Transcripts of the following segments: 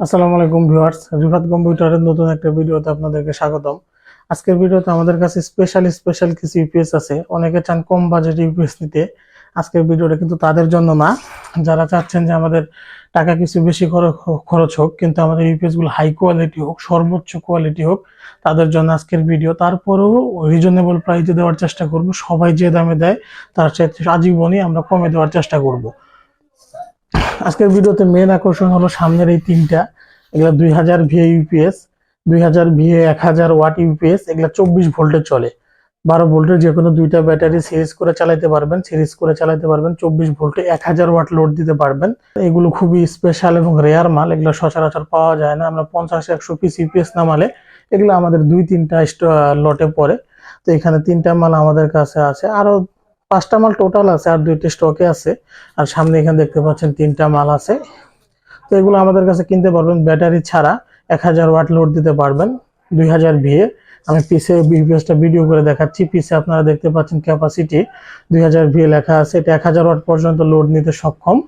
আসসালামু আলাইকুম ভিউয়ার্স, রিফাত কম্পিউটারের নতুন একটা ভিডিওতে আপনাদেরকে স্বাগতম। আজকের ভিডিওতে আমাদের কাছে স্পেশাল স্পেশাল কিছু ইউপিএস আছে। অনেকে চান কম বাজেট ইউপিএস নিতে। আজকের ভিডিওটা কিন্তু তাদের জন্য না। যারা চাচ্ছেন যে আমাদের টাকা কিছু বেশি খরচ হোক, কিন্তু আমাদের ইউপিএসগুলো হাই কোয়ালিটি হোক, সর্বোচ্চ কোয়ালিটি হোক, তাদের জন্য আজকের ভিডিও। তারপরেও রিজনেবল প্রাইসে দেওয়ার চেষ্টা করব। সবাই যে দামে দেয়, তার চাইতে আজীবনই আমরা কমে দেওয়ার চেষ্টা করব। আজকের ভিডিওতে মেন আকর্ষণ হলো সামনের এই তিনটা। এগুলা দুই হাজার ভিএ ইউপিএস দুই হাজার ভিএ এক হাজার ওয়াট ইউপিএস এগুলা চব্বিশ ভোল্টে চলে। বারো ভোল্টের যে কোনো দুইটা ব্যাটারি সিরিজ করে চালাতে পারবেন সিরিজ করে চালাতে পারবেন, চব্বিশ ভোল্টে এক হাজার ওয়াট লোড দিতে পারবেন। এগুলো খুবই স্পেশাল এবং রেয়ার মাল, এগুলো সচরাচর পাওয়া যায় না। আমরা পঞ্চাশ, একশো পিস ইউপিএস নামালে এগুলো আমাদের দুই তিনটা লটে পড়ে। তো এখানে তিনটা মাল আমাদের কাছে আছে। আরও পাঁচটা মাল টোটাল আছে আর দুইটা স্টকে আছে। আর সামনে এখানে দেখতে পাচ্ছেন তিনটা মাল আছে। তো এগুলো আমাদের কাছে কিনতে পারবেন ব্যাটারি ছাড়া। এক হাজার ওয়াট লোড দিতে পারবেন, দুই হাজার ভিএ আমি পিসে বিপিএসটা ভিডিও করে দেখাচ্ছি। পিসে আপনারা দেখতে পাচ্ছেন ক্যাপাসিটি দুই হাজার ভিএ লেখা আছে। এটা এক হাজার ওয়াট পর্যন্ত লোড নিতে সক্ষম।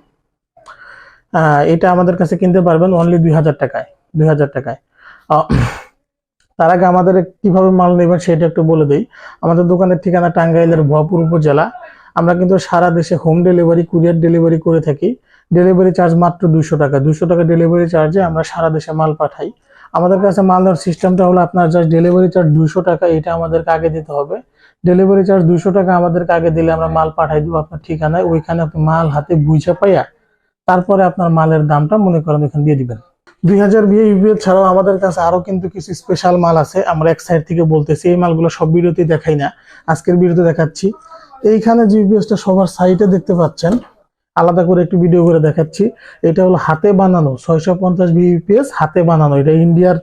এটা আমাদের কাছে কিনতে পারবেন অনলি দুই হাজার টাকায়, দুই হাজার টাকায়। তার আগে আমাদের কীভাবে মাল নেবেন সেটা একটু বলে দিই। আমাদের দোকানের ঠিকানা টাঙ্গাইলের ভুয়াপুর উপজেলা। আমরা কিন্তু সারা দেশে হোম ডেলিভারি কুরিয়ার ডেলিভারি করে থাকি। ডেলিভারি চার্জ মাত্র দুশো টাকা। দুশো টাকা ডেলিভারি চার্জে আমরা সারা দেশে মাল পাঠাই। আমাদের কাছে মাল দেওয়ার সিস্টেমটা হলো আপনার জাস্ট ডেলিভারি চার্জ দুশো টাকা, এটা আমাদেরকে আগে দিতে হবে। ডেলিভারি চার্জ দুশো টাকা আমাদেরকে আগে দিলে আমরা মাল পাঠাই দিব আপনার ঠিকানায়। ওইখানে আপনি মাল হাতে বুঝে পাইয়া তারপরে আপনার মালের দামটা মনে করেন এখানে দিয়ে দিবেন। দুই হাজার বিয়ে ইউপিএল ছাড়াও আমাদের কাছে আরও কিন্তু কিছু স্পেশাল মাল আছে। আমরা এক সাইড থেকে বলতেছি, এই মালগুলো সব ভিডিওতেই দেখাই না। আজকের ভিডিওতে দেখাচ্ছি। এইখানে যে ইউপিএসটা সবার সাইটে দেখতে পাচ্ছেন। আলাদা করে একটু ভিডিও করে দেখাচ্ছি। এটা হলো হাতে বানানো, ছয়শো পঞ্চাশ ইউপিএস হাতে বানানো। এটা ইন্ডিয়ার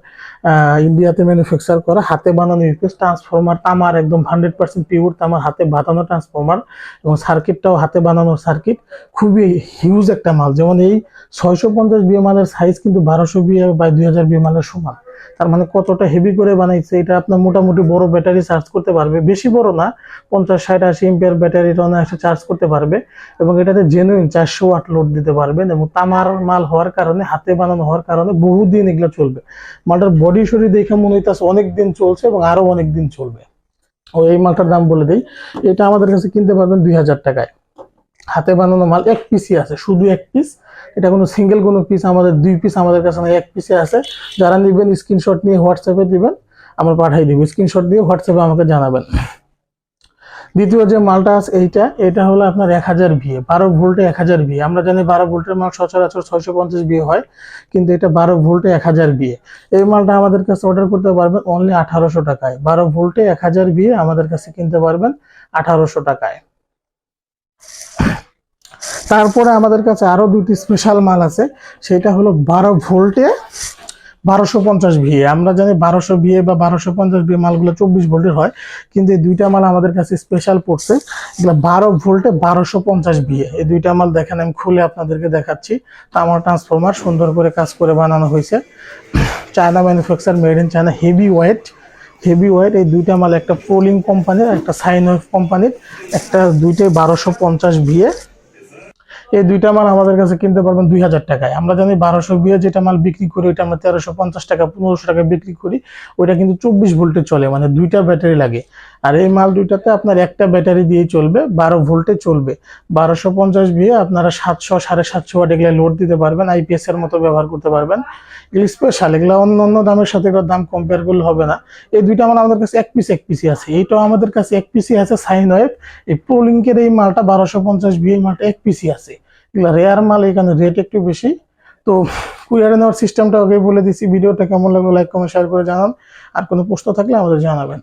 ইন্ডিয়াতে ম্যানুফ্যাকচার করা হাতে বানানো ইউপিএস ট্রান্সফরমার তামার একদম হান্ড্রেড পার্সেন্ট পিওর তামার হাতে বাঁধানো ট্রান্সফরমার এবং সার্কিটটাও হাতে বানানো সার্কিট খুবই হিউজ একটা মাল। যেমন এই ছয়শো পঞ্চাশ বিয়ে মালের সাইজ কিন্তু বারোশো বিয়ে বা দুই হাজার বিয়ে মালের সমান। তার মানে কতটা হেভি করে বানাইছে, এটা আপনার মোটামুটি বড় ব্যাটারি চার্জ করতে পারবে। বেশি বড় না, পঞ্চাশ, ষাট, আশি এম্পিয়ার ব্যাটারিটা অনায়াসে চার্জ করতে পারবে এবং এটাতে জেনুইন চারশো ওয়াট লোড দিতে পারবেন এবং তামার মাল হওয়ার কারণে, হাতে বানানো হওয়ার কারণে বহুদিন এগুলো চলবে। মালটার বডি শরীর দেখে মনে হইতেছে অনেক দিন চলছে এবং আরও অনেক দিন চলবে। ও এই মালটার দাম বলে দিই, এটা আমাদের কাছে কিনতে পারবেন দুই হাজার টাকায়। হাতে বানানো মাল এক পিসই আছে, শুধু এক পিস এটা কোনো সিঙ্গেল কোনো পিস আমাদের দুই পিস আমাদের কাছে না এক পিসে আছে। যারা নেবেন স্ক্রিনশট নিয়ে হোয়াটসঅ্যাপে দিবেন, আমরা পাঠাই দিব। স্ক্রিনশট দিয়ে হোয়াটসঅ্যাপে আমাকে জানাবেন। দ্বিতীয় যে মালটা আছে এইটা, এটা হলো আপনার এক হাজার ভিএ বারো ভোল্টে এক হাজার ভিএ আমরা জানি বারো ভোল্টের মাল সচরাচর ছয়শো পঞ্চাশ বিয়ে হয়, কিন্তু এটা বারো ভোল্টে এক হাজার বিয়ে। এই মালটা আমাদের কাছে অর্ডার করতে পারবেন অনলি আঠারোশো টাকায়। বারো ভোল্টে এক হাজার বিয়ে আমাদের কাছে কিনতে পারবেন আঠারোশো টাকায়। তারপরে আমাদের কাছে আরও দুটি স্পেশাল মাল আছে। সেটা হলো বারো ভোল্টে বারোশো পঞ্চাশ ভিএ আমরা জানি বারোশো ভিএ বা বারোশো পঞ্চাশ ভিএ মালগুলো চব্বিশ ভোল্টের হয়, কিন্তু এই দুইটা মাল আমাদের কাছে স্পেশাল পড়ছে। এগুলো বারো ভোল্টে বারোশো পঞ্চাশ ভিএ এই দুইটা মাল দেখেন, আমি খুলে আপনাদেরকে দেখাচ্ছি। তামার ট্রান্সফরমার সুন্দর করে কাজ করে বানানো হয়েছে। China manufacture made in China heavy weight heavy weight এই দুইটা মাল একটা পোলিং কোম্পানির একটা সাইন কোম্পানির একটা দুইটাই বারোশো পঞ্চাশ ভিএ এই দুইটা মাল আমাদের কাছে কিনতে পারবেন দুই হাজার টাকায়। আমরা জানি বারোশো বিয়ে যেটা মাল বিক্রি করি, ওইটা আমরা তেরোশো পঞ্চাশ টাকা, পনেরোশো টাকা বিক্রি করি। ওইটা কিন্তু চব্বিশ ভোল্টে চলে মানে দুইটা ব্যাটারি লাগে। আর এই মাল দুইটাতে আপনার একটা ব্যাটারি দিয়েই চলবে, বারো ভোল্টে চলবে। বারোশো পঞ্চাশ বিয়ে আপনারা সাতশো, সাড়ে সাতশো ওয়াট এগুলো লোড দিতে পারবেন আইপিএস এর মতো ব্যবহার করতে পারবেন। স্পেশাল এগুলো অন্য অন্য দামের সাথে এগুলোর দাম কম্পেয়ার করলে হবে না। এই দুইটা মাল আমাদের কাছে এক পিস এক পিসি আছে। এইটাও আমাদের কাছে এক পিসি আছে সাইন ওয়েভ। এই প্রোলিঙ্কের এই মালটা বারোশো পঞ্চাশ বিয়ে মালটা এক পিসি আছে। রেয়ার মাল এখানে রেট একটু বেশি। তো কুরিয়ারে নেওয়ার সিস্টেমটা ওকে বলে দিচ্ছি ভিডিওটা কেমন লাগল লাইক কমেন্ট শেয়ার করে জানান। আর কোনো প্রশ্ন থাকলে আমাদের জানাবেন।